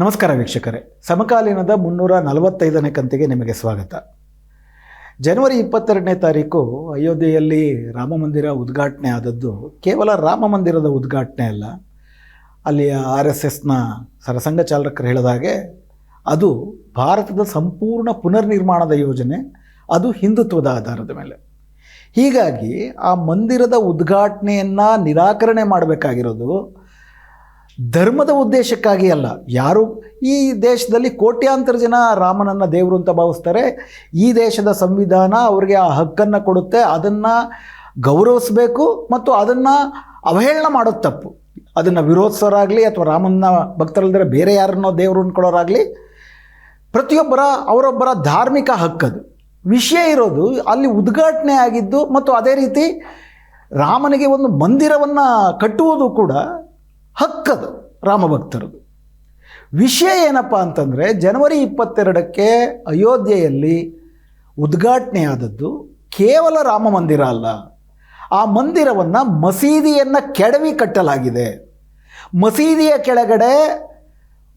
ನಮಸ್ಕಾರ ವೀಕ್ಷಕರೇ. ಸಮಕಾಲೀನದ ಮುನ್ನೂರ ನಲವತ್ತೈದನೇ ಕಂತಿಗೆ ನಿಮಗೆ ಸ್ವಾಗತ. ಜನವರಿ ಇಪ್ಪತ್ತೆರಡನೇ ತಾರೀಕು ಅಯೋಧ್ಯೆಯಲ್ಲಿ ರಾಮ ಮಂದಿರ ಉದ್ಘಾಟನೆ ಆದದ್ದು ಕೇವಲ ರಾಮ ಮಂದಿರದ ಉದ್ಘಾಟನೆ ಅಲ್ಲ. ಅಲ್ಲಿಯ ಆರ್ ಎಸ್ ಎಸ್ನ ಸರಸಂಘ ಚಾಲಕರು ಹೇಳಿದ ಹಾಗೆ ಅದು ಭಾರತದ ಸಂಪೂರ್ಣ ಪುನರ್ನಿರ್ಮಾಣದ ಯೋಜನೆ, ಅದು ಹಿಂದುತ್ವದ ಆಧಾರದ ಮೇಲೆ. ಹೀಗಾಗಿ ಆ ಮಂದಿರದ ಉದ್ಘಾಟನೆಯನ್ನು ನಿರಾಕರಣೆ ಮಾಡಬೇಕಾಗಿರೋದು ಧರ್ಮದ ಉದ್ದೇಶಕ್ಕಾಗಿ ಅಲ್ಲ. ಯಾರು ಈ ದೇಶದಲ್ಲಿ ಕೋಟ್ಯಾಂತರ ಜನ ರಾಮನನ್ನು ದೇವರು ಅಂತ ಭಾವಿಸ್ತಾರೆ. ಈ ದೇಶದ ಸಂವಿಧಾನ ಅವರಿಗೆ ಆ ಹಕ್ಕನ್ನು ಕೊಡುತ್ತೆ. ಅದನ್ನು ಗೌರವಿಸಬೇಕು ಮತ್ತು ಅದನ್ನು ಅವಹೇಳನ ಮಾಡೋದು ತಪ್ಪು. ಅದನ್ನು ವಿರೋಧಿಸೋರಾಗಲಿ ಅಥವಾ ರಾಮನ ಭಕ್ತರಲ್ಲದೆ ಬೇರೆ ಯಾರನ್ನೋ ದೇವರು ಅಂದ್ಕೊಳ್ಳೋರಾಗಲಿ, ಪ್ರತಿಯೊಬ್ಬರ ಅವರೊಬ್ಬರ ಧಾರ್ಮಿಕ ಹಕ್ಕದು ವಿಷಯ ಇರೋದು ಅಲ್ಲಿ ಉದ್ಘಾಟನೆ ಆಗಿದ್ದು ಮತ್ತು ಅದೇ ರೀತಿ ರಾಮನಿಗೆ ಒಂದು ಮಂದಿರವನ್ನು ಕಟ್ಟುವುದು ಕೂಡ ಹಕ್ಕದು ರಾಮಭಕ್ತರದು ವಿಷಯ ಏನಪ್ಪ ಅಂತಂದರೆ ಜನವರಿ ಇಪ್ಪತ್ತೆರಡಕ್ಕೆ ಅಯೋಧ್ಯೆಯಲ್ಲಿ ಉದ್ಘಾಟನೆಯಾದದ್ದು ಕೇವಲ ರಾಮ ಮಂದಿರ ಅಲ್ಲ. ಆ ಮಂದಿರವನ್ನು ಮಸೀದಿಯನ್ನು ಕೆಡವಿ ಕಟ್ಟಲಾಗಿದೆ. ಮಸೀದಿಯ ಕೆಳಗಡೆ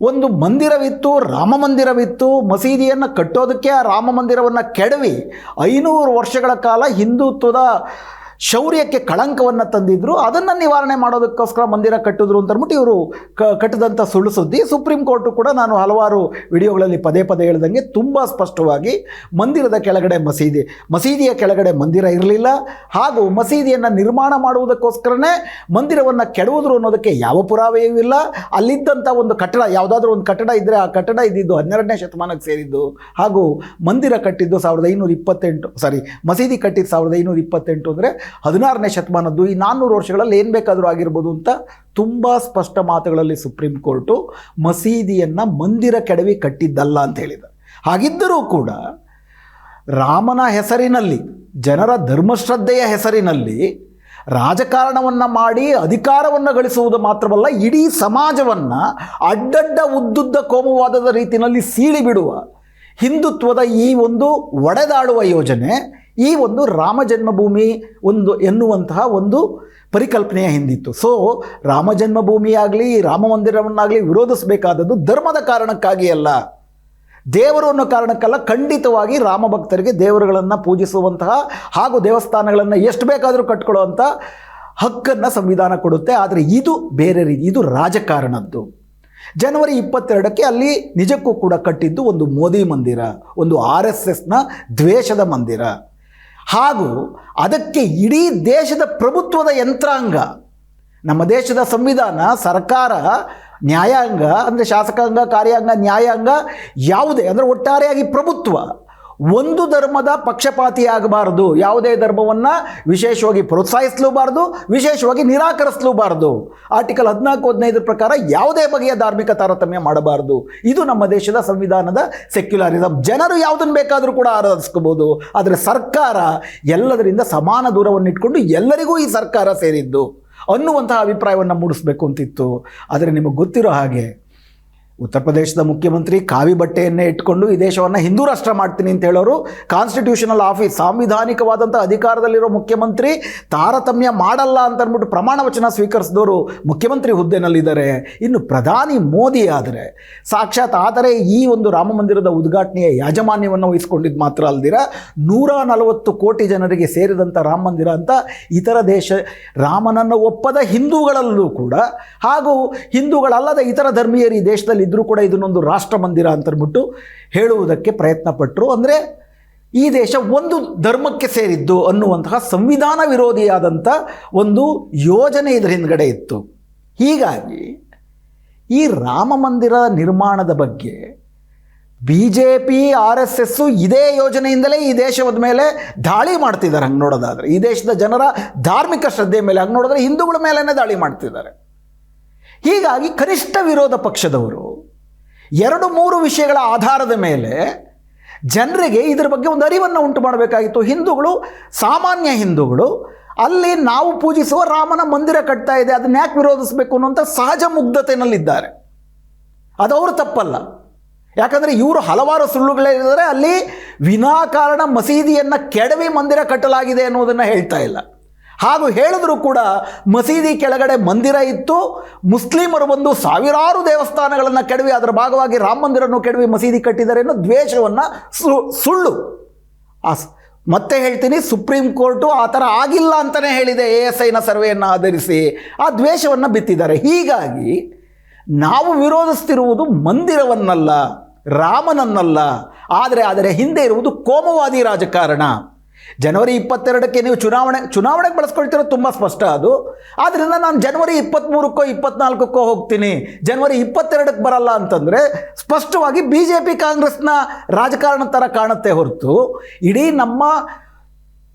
ಒಂದು ಮಂದಿರವಿತ್ತು, ರಾಮ ಮಂದಿರವಿತ್ತು. ಮಸೀದಿಯನ್ನು ಕಟ್ಟೋದಕ್ಕೆ ಆ ರಾಮ ಮಂದಿರವನ್ನು ಕೆಡವಿ ಐನೂರು ವರ್ಷಗಳ ಕಾಲ ಹಿಂದುತ್ವದ ಶೌರ್ಯಕ್ಕೆ ಕಳಂಕವನ್ನು ತಂದಿದ್ರು, ಅದನ್ನು ನಿವಾರಣೆ ಮಾಡೋದಕ್ಕೋಸ್ಕರ ಮಂದಿರ ಕಟ್ಟಿದ್ರು ಅಂತ ಅಂದ್ಬಿಟ್ಟು ಇವರು ಕಟ್ಟಿದಂಥ ಸುಳ್ಳು ಸುದ್ದಿ. ಸುಪ್ರೀಂ ಕೋರ್ಟು ಕೂಡ ನಾನು ಹಲವಾರು ವಿಡಿಯೋಗಳಲ್ಲಿ ಪದೇ ಪದೇ ಹೇಳ್ದಂಗೆ ತುಂಬ ಸ್ಪಷ್ಟವಾಗಿ ಮಂದಿರದ ಕೆಳಗಡೆ ಮಸೀದಿ, ಮಸೀದಿಯ ಕೆಳಗಡೆ ಮಂದಿರ ಇರಲಿಲ್ಲ. ಹಾಗೂ ಮಸೀದಿಯನ್ನು ನಿರ್ಮಾಣ ಮಾಡುವುದಕ್ಕೋಸ್ಕರನೇ ಮಂದಿರವನ್ನು ಕೆಡುವುದ್ರು ಅನ್ನೋದಕ್ಕೆ ಯಾವ ಪುರಾವೆಯೂ ಇಲ್ಲ. ಅಲ್ಲಿದ್ದಂಥ ಒಂದು ಕಟ್ಟಡ, ಯಾವುದಾದ್ರೂ ಒಂದು ಕಟ್ಟಡ ಇದ್ದರೆ ಆ ಕಟ್ಟಡ ಇದ್ದಿದ್ದು ಹನ್ನೆರಡನೇ ಶತಮಾನಕ್ಕೆ ಸೇರಿದ್ದು. ಹಾಗೂ ಮಂದಿರ ಕಟ್ಟಿದ್ದು ಸಾವಿರದ ಐನೂರ ಇಪ್ಪತ್ತೆಂಟು ಸಾರಿ ಮಸೀದಿ ಕಟ್ಟಿದ್ದು ಸಾವಿರದ ಐನೂರ ಇಪ್ಪತ್ತೆಂಟು ಅಂದರೆ ಹದಿನಾರನೇ ಶತಮಾನದ್ದು ಈ ನಾನ್ನೂರು ವರ್ಷಗಳಲ್ಲಿ ಏನು ಬೇಕಾದರೂ ಆಗಿರ್ಬೋದು ಅಂತ ತುಂಬ ಸ್ಪಷ್ಟ ಮಾತುಗಳಲ್ಲಿ ಸುಪ್ರೀಂ ಕೋರ್ಟು ಮಸೀದಿಯನ್ನು ಮಂದಿರ ಕೆಡವಿ ಕಟ್ಟಿದ್ದಲ್ಲ ಅಂತ ಹೇಳಿದ. ಹಾಗಿದ್ದರೂ ಕೂಡ ರಾಮನ ಹೆಸರಿನಲ್ಲಿ, ಜನರ ಧರ್ಮಶ್ರದ್ಧೆಯ ಹೆಸರಿನಲ್ಲಿ ರಾಜಕಾರಣವನ್ನು ಮಾಡಿ ಅಧಿಕಾರವನ್ನು ಗಳಿಸುವುದು ಮಾತ್ರವಲ್ಲ, ಇಡೀ ಸಮಾಜವನ್ನು ಅಡ್ಡಡ್ಡ ಉದ್ದುದ್ದ ಕೋಮುವಾದದ ರೀತಿಯಲ್ಲಿ ಸೀಳಿ ಬಿಡುವ ಹಿಂದುತ್ವದ ಈ ಒಂದು ಒಡೆದಾಡುವ ಯೋಜನೆ ಈ ಒಂದು ರಾಮ ಜನ್ಮಭೂಮಿ ಒಂದು ಎನ್ನುವಂತಹ ಒಂದು ಪರಿಕಲ್ಪನೆಯ ಹಿಂದಿತ್ತು. ಸೊ ರಾಮ ಜನ್ಮಭೂಮಿಯಾಗಲಿ ರಾಮ ಮಂದಿರವನ್ನಾಗಲಿ ವಿರೋಧಿಸಬೇಕಾದದ್ದು ಧರ್ಮದ ಕಾರಣಕ್ಕಾಗಿ ಅಲ್ಲ. ದೇವರು ಅನ್ನೋ ಕಾರಣಕ್ಕಲ್ಲ, ಖಂಡಿತವಾಗಿ ರಾಮ ಭಕ್ತರಿಗೆ ದೇವರುಗಳನ್ನು ಪೂಜಿಸುವಂತಹ ಹಾಗೂ ದೇವಸ್ಥಾನಗಳನ್ನು ಎಷ್ಟು ಬೇಕಾದರೂ ಕಟ್ಕೊಳ್ಳುವಂಥ ಹಕ್ಕನ್ನು ಸಂವಿಧಾನ ಕೊಡುತ್ತೆ. ಆದರೆ ಇದು ಬೇರೆ ರೀತಿ, ಇದು ರಾಜಕಾರಣದ್ದು. ಜನವರಿ ಇಪ್ಪತ್ತೆರಡಕ್ಕೆ ಅಲ್ಲಿ ನಿಜಕ್ಕೂ ಕೂಡ ಕಟ್ಟಿದ್ದು ಒಂದು ಮೋದಿ ಮಂದಿರ, ಒಂದು ಆರ್ ಎಸ್ ಎಸ್ನ ದ್ವೇಷದ ಮಂದಿರ. ಹಾಗೂ ಅದಕ್ಕೆ ಇಡೀ ದೇಶದ ಪ್ರಭುತ್ವದ ಯಂತ್ರಾಂಗ. ನಮ್ಮ ದೇಶದ ಸಂವಿಧಾನ, ಸರ್ಕಾರ, ನ್ಯಾಯಾಂಗ, ಅಂದರೆ ಶಾಸಕಾಂಗ, ಕಾರ್ಯಾಂಗ, ನ್ಯಾಯಾಂಗ ಯಾವುದೇ, ಅಂದರೆ ಒಟ್ಟಾರೆಯಾಗಿ ಪ್ರಭುತ್ವ. ಒಂದು ಧರ್ಮದ ಪಕ್ಷಪಾತಿಯಾಗಬಾರದು. ಯಾವುದೇ ಧರ್ಮವನ್ನು ವಿಶೇಷವಾಗಿ ಪ್ರೋತ್ಸಾಹಿಸಲೂಬಾರದು, ವಿಶೇಷವಾಗಿ ನಿರಾಕರಿಸಲೂಬಾರದು. ಆರ್ಟಿಕಲ್ ಹದಿನಾಲ್ಕು, ಹದಿನೈದರ ಪ್ರಕಾರ ಯಾವುದೇ ಬಗೆಯ ಧಾರ್ಮಿಕ ತಾರತಮ್ಯ ಮಾಡಬಾರದು. ಇದು ನಮ್ಮ ದೇಶದ ಸಂವಿಧಾನದ ಸೆಕ್ಯುಲಾರಿಸಮ್ ಜನರು ಯಾವುದನ್ನು ಬೇಕಾದರೂ ಕೂಡ ಆರಾಧಿಸ್ಕೋಬೋದು. ಆದರೆ ಸರ್ಕಾರ ಎಲ್ಲದರಿಂದ ಸಮಾನ ದೂರವನ್ನು ಇಟ್ಕೊಂಡು ಎಲ್ಲರಿಗೂ ಈ ಸರ್ಕಾರ ಸೇರಿದ್ದು ಅನ್ನುವಂತಹ ಅಭಿಪ್ರಾಯವನ್ನು ಮೂಡಿಸ್ಬೇಕು ಅಂತಿತ್ತು. ಆದರೆ ನಿಮಗೆ ಗೊತ್ತಿರೋ ಹಾಗೆ ಉತ್ತರ ಪ್ರದೇಶದ ಮುಖ್ಯಮಂತ್ರಿ ಕಾವಿ ಬಟ್ಟೆಯನ್ನೇ ಇಟ್ಕೊಂಡು ಈ ದೇಶವನ್ನು ಹಿಂದೂ ರಾಷ್ಟ್ರ ಮಾಡ್ತೀನಿ ಅಂತ ಹೇಳೋರು. ಕಾನ್ಸ್ಟಿಟ್ಯೂಷನಲ್ ಆಫೀಸ್ ಸಾಂವಿಧಾನಿಕವಾದಂಥ ಅಧಿಕಾರದಲ್ಲಿರೋ ಮುಖ್ಯಮಂತ್ರಿ ತಾರತಮ್ಯ ಮಾಡಲ್ಲ ಅಂತ ಅಂದ್ಬಿಟ್ಟು ಪ್ರಮಾಣ ವಚನ ಸ್ವೀಕರಿಸಿದವರು ಮುಖ್ಯಮಂತ್ರಿ ಹುದ್ದೆನಲ್ಲಿದ್ದಾರೆ. ಇನ್ನು ಪ್ರಧಾನಿ ಮೋದಿ ಆದರೆ, ಸಾಕ್ಷಾತ್ ಆದರೆ ಈ ಒಂದು ರಾಮ ಮಂದಿರದ ಉದ್ಘಾಟನೆಯ ಯಾಜಮಾನ್ಯವನ್ನು ವಹಿಸ್ಕೊಂಡಿದ್ದು ಮಾತ್ರ ಅಲ್ದಿರ, ನೂರ ನಲವತ್ತು ಕೋಟಿ ಜನರಿಗೆ ಸೇರಿದಂಥ ರಾಮ ಮಂದಿರ ಅಂತ ಇತರ ದೇಶ ರಾಮನನ್ನು ಒಪ್ಪದ ಹಿಂದೂಗಳಲ್ಲೂ ಕೂಡ ಹಾಗೂ ಹಿಂದೂಗಳಲ್ಲದ ಇತರ ಧರ್ಮೀಯರು ಈ ದೇಶದಲ್ಲಿ ಇದ್ದರೂ ಕೂಡ ಇದನ್ನೊಂದು ರಾಷ್ಟ್ರ ಮಂದಿರ ಅಂತಂದ್ಬಿಟ್ಟು ಹೇಳುವುದಕ್ಕೆ ಪ್ರಯತ್ನ ಪಟ್ಟರು ಅಂದರೆ ಈ ದೇಶ ಒಂದು ಧರ್ಮಕ್ಕೆ ಸೇರಿದ್ದು ಅನ್ನುವಂತಹ ಸಂವಿಧಾನ ವಿರೋಧಿಯಾದಂಥ ಒಂದು ಯೋಜನೆ ಇದರ ಹಿಂದ್ಗಡೆ ಇತ್ತು. ಹೀಗಾಗಿ ಈ ರಾಮ ಮಂದಿರ ನಿರ್ಮಾಣದ ಬಗ್ಗೆ B J P R S S ಇದೇ ಯೋಜನೆಯಿಂದಲೇ ಈ ದೇಶದ ಮೇಲೆ ದಾಳಿ ಮಾಡ್ತಿದ್ದಾರೆ ಹಂಗೆ ನೋಡೋದಾದರೆ. ಈ ದೇಶದ ಜನರ ಧಾರ್ಮಿಕ ಶ್ರದ್ಧೆ ಮೇಲೆ ಹಂಗೆ ನೋಡಿದ್ರೆ ಹಿಂದೂಗಳ ಮೇಲೇ ದಾಳಿ ಮಾಡ್ತಿದ್ದಾರೆ. ಹೀಗಾಗಿ ಕನಿಷ್ಠ ವಿರೋಧ ಪಕ್ಷದವರು ಎರಡು ಮೂರು ವಿಷಯಗಳ ಆಧಾರದ ಮೇಲೆ ಜನರಿಗೆ ಇದರ ಬಗ್ಗೆ ಒಂದು ಅರಿವನ್ನು ಉಂಟು ಮಾಡಬೇಕಾಗಿತ್ತು. ಹಿಂದೂಗಳು, ಸಾಮಾನ್ಯ ಹಿಂದೂಗಳು, ಅಲ್ಲಿ ನಾವು ಪೂಜಿಸುವ ರಾಮನ ಮಂದಿರ ಕಟ್ತಾ ಇದೆ, ಅದನ್ನ ಯಾಕೆ ವಿರೋಧಿಸಬೇಕು ಅನ್ನುವಂಥ ಸಹಜ ಮುಗ್ಧತೆಯಲ್ಲಿದ್ದಾರೆ ಅದು ಅವರು ತಪ್ಪಲ್ಲ. ಯಾಕಂದರೆ ಇವರು ಹಲವಾರು ಸುಳ್ಳುಗಳೇನಿದ್ದಾರೆ ಅಲ್ಲಿ ವಿನಾಕಾರಣ ಮಸೀದಿಯನ್ನು ಕೆಡವಿ ಮಂದಿರ ಕಟ್ಟಲಾಗಿದೆ ಅನ್ನೋದನ್ನು ಹೇಳ್ತಾ ಇಲ್ಲ. ಹಾಗೂ ಹೇಳಿದ್ರು ಕೂಡ ಮಸೀದಿ ಕೆಳಗಡೆ ಮಂದಿರ ಇತ್ತು. ಮುಸ್ಲಿಮರು ಬಂದು ಸಾವಿರಾರು ದೇವಸ್ಥಾನಗಳನ್ನು ಕೆಡವಿ, ಅದರ ಭಾಗವಾಗಿ ರಾಮ ಮಂದಿರನ್ನು ಕೆಡವಿ ಮಸೀದಿ ಕಟ್ಟಿದ್ದಾರೆ ಅನ್ನೋ ದ್ವೇಷವನ್ನು ಸುಳ್ಳು. ಆ ಮತ್ತೆ ಹೇಳ್ತೀನಿ, ಸುಪ್ರೀಂ ಕೋರ್ಟು ಆ ಥರ ಆಗಿಲ್ಲ ಅಂತಲೇ ಹೇಳಿದೆ, ಎ ಎಸ್ ಐನ ಸರ್ವೆಯನ್ನು ಆಧರಿಸಿ. ಆ ದ್ವೇಷವನ್ನು ಬಿತ್ತಿದ್ದಾರೆ. ಹೀಗಾಗಿ ನಾವು ವಿರೋಧಿಸ್ತಿರುವುದು ಮಂದಿರವನ್ನಲ್ಲ, ರಾಮನನ್ನಲ್ಲ. ಆದರೆ ಅದರ ಹಿಂದೆ ಇರುವುದು ಕೋಮವಾದಿ ರಾಜಕಾರಣ. ಜನವರಿ ಇಪ್ಪತ್ತೆರಡಕ್ಕೆ ನೀವು ಚುನಾವಣೆ, ಚುನಾವಣೆಗೆ ಬಳಸ್ಕೊಳ್ತಿರೋದು ತುಂಬ ಸ್ಪಷ್ಟ ಅದು. ಆದ್ದರಿಂದ ನಾನು ಜನವರಿ ಇಪ್ಪತ್ತ್ಮೂರಕ್ಕೋ ಇಪ್ಪತ್ನಾಲ್ಕಕ್ಕೋ ಹೋಗ್ತೀನಿ. ಜನವರಿ ಇಪ್ಪತ್ತೆರಡಕ್ಕೆ ಬರಲ್ಲ ಅಂತಂದರೆ ಸ್ಪಷ್ಟವಾಗಿ ಬಿ ಜೆ ಪಿ ಕಾಂಗ್ರೆಸ್ನ ರಾಜಕಾರಣ ಥರ ಕಾಣುತ್ತೆ ಹೊರತು. ಇಡೀ ನಮ್ಮ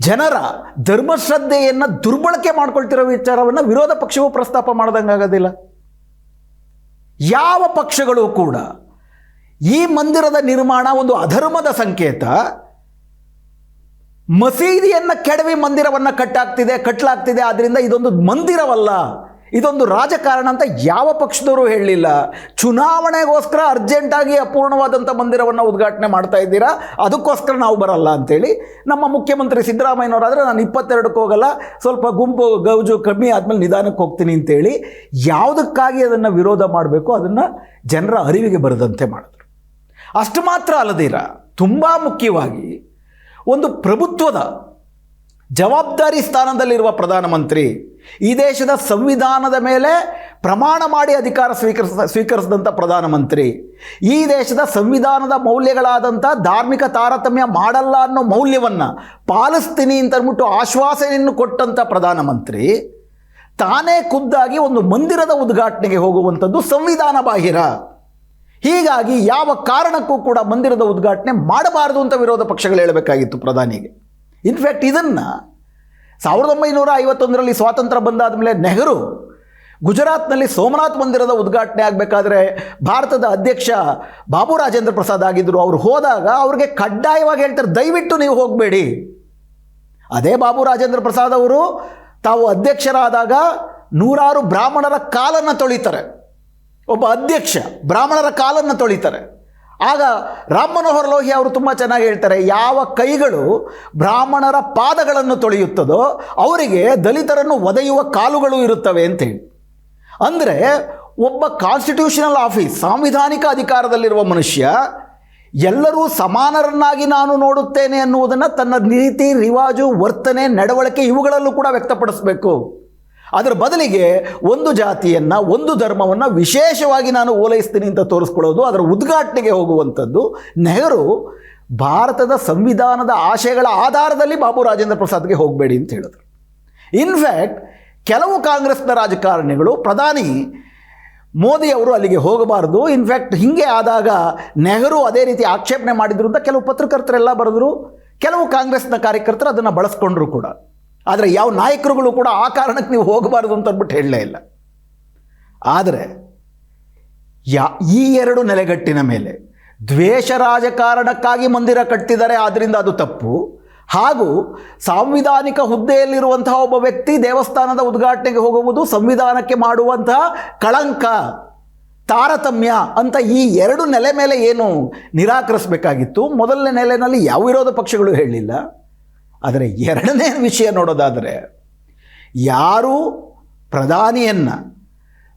ಜನರ ಧರ್ಮಶ್ರದ್ಧೆಯನ್ನು ದುರ್ಬಳಕೆ ಮಾಡ್ಕೊಳ್ತಿರೋ ವಿಚಾರವನ್ನು ವಿರೋಧ ಪಕ್ಷವು ಪ್ರಸ್ತಾಪ ಮಾಡ್ದಂಗಾಗೋದಿಲ್ಲ ಯಾವ ಪಕ್ಷಗಳು ಕೂಡ ಈ ಮಂದಿರದ ನಿರ್ಮಾಣ ಒಂದು ಅಧರ್ಮದ ಸಂಕೇತ. ಮಸೀದಿಯನ್ನು ಕೆಡವಿ ಮಂದಿರವನ್ನು ಕಟ್ಟಾಗ್ತಿದೆ ಕಟ್ಟಲಾಗ್ತಿದೆ ಆದ್ದರಿಂದ ಇದೊಂದು ಮಂದಿರವಲ್ಲ. ಇದೊಂದು ರಾಜಕಾರಣ ಅಂತ ಯಾವ ಪಕ್ಷದವರು ಹೇಳಲಿಲ್ಲ. ಚುನಾವಣೆಗೋಸ್ಕರ ಅರ್ಜೆಂಟಾಗಿ ಅಪೂರ್ಣವಾದಂಥ ಮಂದಿರವನ್ನು ಉದ್ಘಾಟನೆ ಮಾಡ್ತಾ ಇದ್ದೀರಾ? ಅದಕ್ಕೋಸ್ಕರ ನಾವು ಬರಲ್ಲ ಅಂತೇಳಿ ನಮ್ಮ ಮುಖ್ಯಮಂತ್ರಿ ಸಿದ್ದರಾಮಯ್ಯನವರಾದರೆ ನಾನು ಇಪ್ಪತ್ತೆರಡಕ್ಕೆ ಹೋಗಲ್ಲ. ಸ್ವಲ್ಪ ಗುಂಪು ಗೌಜು ಕಮ್ಮಿ ಆದಮೇಲೆ ನಿಧಾನಕ್ಕೆ ಹೋಗ್ತೀನಿ ಅಂತೇಳಿ ಯಾವುದಕ್ಕಾಗಿ ಅದನ್ನು ವಿರೋಧ ಮಾಡಬೇಕು? ಅದನ್ನು ಜನರ ಅರಿವಿಗೆ ಬರದಂತೆ ಮಾಡಿದ್ರು. ಅಷ್ಟು ಮಾತ್ರ ಅಲ್ಲದಿರ? ತುಂಬ ಮುಖ್ಯವಾಗಿ ಒಂದು ಪ್ರಭುತ್ವದ ಜವಾಬ್ದಾರಿ ಸ್ಥಾನದಲ್ಲಿರುವ ಪ್ರಧಾನಮಂತ್ರಿ ಈ ದೇಶದ ಸಂವಿಧಾನದ ಮೇಲೆ ಪ್ರಮಾಣ ಮಾಡಿ ಅಧಿಕಾರ ಸ್ವೀಕರಿಸ ಸ್ವೀಕರಿಸಿದಂಥ ಪ್ರಧಾನಮಂತ್ರಿ, ಈ ದೇಶದ ಸಂವಿಧಾನದ ಮೌಲ್ಯಗಳಾದಂಥ ಧಾರ್ಮಿಕ ತಾರತಮ್ಯ ಮಾಡಲ್ಲ ಅನ್ನೋ ಮೌಲ್ಯವನ್ನು ಪಾಲಿಸ್ತೀನಿ ಅಂತ ಅಂದ್ಬಿಟ್ಟು ಆಶ್ವಾಸನೆಯನ್ನು ಕೊಟ್ಟಂಥ ಪ್ರಧಾನಮಂತ್ರಿ ತಾನೇ ಖುದ್ದಾಗಿ ಒಂದು ಮಂದಿರದ ಉದ್ಘಾಟನೆಗೆ ಹೋಗುವಂಥದ್ದು ಸಂವಿಧಾನ ಬಾಹಿರ. ಹೀಗಾಗಿ ಯಾವ ಕಾರಣಕ್ಕೂ ಕೂಡ ಮಂದಿರದ ಉದ್ಘಾಟನೆ ಮಾಡಬಾರದು ಅಂತ ವಿರೋಧ ಪಕ್ಷಗಳು ಹೇಳಬೇಕಾಗಿತ್ತು ಪ್ರಧಾನಿಗೆ. ಇನ್ಫ್ಯಾಕ್ಟ್ ಇದನ್ನು ಸಾವಿರದ ಒಂಬೈನೂರ ಐವತ್ತೊಂದರಲ್ಲಿ ಸ್ವಾತಂತ್ರ್ಯ ಬಂದಾದ ಮೇಲೆ ನೆಹರು ಗುಜರಾತ್ನಲ್ಲಿ ಸೋಮನಾಥ್ ಮಂದಿರದ ಉದ್ಘಾಟನೆ ಆಗಬೇಕಾದ್ರೆ ಭಾರತದ ಅಧ್ಯಕ್ಷ ಬಾಬು ರಾಜೇಂದ್ರ ಪ್ರಸಾದ್ ಆಗಿದ್ದರು ಅವರು ಹೋದಾಗ ಅವ್ರಿಗೆ ಕಡ್ಡಾಯವಾಗಿ ಹೇಳ್ತಾರೆ, ದಯವಿಟ್ಟು ನೀವು ಹೋಗಬೇಡಿ. ಅದೇ ಬಾಬು ರಾಜೇಂದ್ರ ಪ್ರಸಾದ್ ಅವರು ತಾವು ಅಧ್ಯಕ್ಷರಾದಾಗ ನೂರಾರು ಬ್ರಾಹ್ಮಣರ ಕಾಲನ್ನು ತೊಳಿತಾರೆ. ಒಬ್ಬ ಅಧ್ಯಕ್ಷ ಬ್ರಾಹ್ಮಣರ ಕಾಲನ್ನು ತೊಳಿತಾರೆ. ಆಗ ರಾಮ್ ಮನೋಹರ್ ಲೋಹಿ ಅವರು ತುಂಬ ಚೆನ್ನಾಗಿ ಹೇಳ್ತಾರೆ, ಯಾವ ಕೈಗಳು ಬ್ರಾಹ್ಮಣರ ಪಾದಗಳನ್ನು ತೊಳೆಯುತ್ತದೋ ಅವರಿಗೆ ದಲಿತರನ್ನು ಒದೆಯುವ ಕಾಲುಗಳು ಇರುತ್ತವೆ ಅಂತೇಳಿ ಅಂದರೆ ಒಬ್ಬ ಕಾನ್ಸ್ಟಿಟ್ಯೂಷನಲ್ ಆಫೀಸ್ ಸಾಂವಿಧಾನಿಕ ಅಧಿಕಾರದಲ್ಲಿರುವ ಮನುಷ್ಯ ಎಲ್ಲರೂ ಸಮಾನರನ್ನಾಗಿ ನಾನು ನೋಡುತ್ತೇನೆ ಅನ್ನುವುದನ್ನು ತನ್ನ ನೀತಿ, ರಿವಾಜು, ವರ್ತನೆ, ನಡವಳಿಕೆ ಇವುಗಳಲ್ಲೂ ಕೂಡ ವ್ಯಕ್ತಪಡಿಸಬೇಕು. ಅದರ ಬದಲಿಗೆ ಒಂದು ಜಾತಿಯನ್ನು, ಒಂದು ಧರ್ಮವನ್ನು ವಿಶೇಷವಾಗಿ ನಾನು ಓಲೈಸ್ತೀನಿ ಅಂತ ತೋರಿಸ್ಕೊಳ್ಳೋದು, ಅದರ ಉದ್ಘಾಟನೆಗೆ ಹೋಗುವಂಥದ್ದು ನೆಹರು ಭಾರತದ ಸಂವಿಧಾನದ ಆಶಯಗಳ ಆಧಾರದಲ್ಲಿ ಬಾಬು ರಾಜೇಂದ್ರ ಪ್ರಸಾದ್ಗೆ ಹೋಗಬೇಡಿ ಅಂತ ಹೇಳಿದ್ರು. ಇನ್ಫ್ಯಾಕ್ಟ್ ಕೆಲವು ಕಾಂಗ್ರೆಸ್ನ ರಾಜಕಾರಣಿಗಳು, ಪ್ರಧಾನಿ ಮೋದಿ ಅವರು ಅಲ್ಲಿಗೆ ಹೋಗಬಾರ್ದು. ಇನ್ಫ್ಯಾಕ್ಟ್ ಹೀಗೆ ಆದಾಗ ನೆಹರು ಅದೇ ರೀತಿ ಆಕ್ಷೇಪಣೆ ಮಾಡಿದ್ರು ಅಂತ ಕೆಲವು ಪತ್ರಕರ್ತರೆಲ್ಲ ಬರೆದ್ರು. ಕೆಲವು ಕಾಂಗ್ರೆಸ್ನ ಕಾರ್ಯಕರ್ತರು ಅದನ್ನು ಬಳಸ್ಕೊಂಡ್ರು ಕೂಡ. ಆದರೆ ಯಾವ ನಾಯಕರುಗಳು ಕೂಡ ಆ ಕಾರಣಕ್ಕೆ ನೀವು ಹೋಗಬಾರ್ದು ಅಂತ ಅಂದ್ಬಿಟ್ಟು ಹೇಳಲೇ ಇಲ್ಲ. ಆದರೆ ಯಾ, ಈ ಎರಡು ನೆಲೆಗಟ್ಟಿನ ಮೇಲೆ ದ್ವೇಷ ರಾಜಕಾರಣಕ್ಕಾಗಿ ಮಂದಿರ ಕಟ್ಟಿದ್ದಾರೆ ಆದ್ದರಿಂದ ಅದು ತಪ್ಪು. ಹಾಗೂ ಸಾಂವಿಧಾನಿಕ ಹುದ್ದೆಯಲ್ಲಿರುವಂತಹ ಒಬ್ಬ ವ್ಯಕ್ತಿ ದೇವಸ್ಥಾನದ ಉದ್ಘಾಟನೆಗೆ ಹೋಗುವುದು, ಸಂವಿಧಾನಕ್ಕೆ ಮಾಡುವಂತಹ ಕಳಂಕ, ತಾರತಮ್ಯ ಅಂತ ಈ ಎರಡು ನೆಲೆ ಮೇಲೆ ಏನು ನಿರಾಕರಿಸಬೇಕಾಗಿತ್ತು? ಮೊದಲನೇ ನೆಲೆಯಲ್ಲಿ ಯಾವ ವಿರೋಧ ಪಕ್ಷಗಳು ಹೇಳಲಿಲ್ಲ? ಆದರೆ ಎರಡನೇ ವಿಷಯ ನೋಡೋದಾದರೆ ಯಾರು ಪ್ರಧಾನಿಯನ್ನು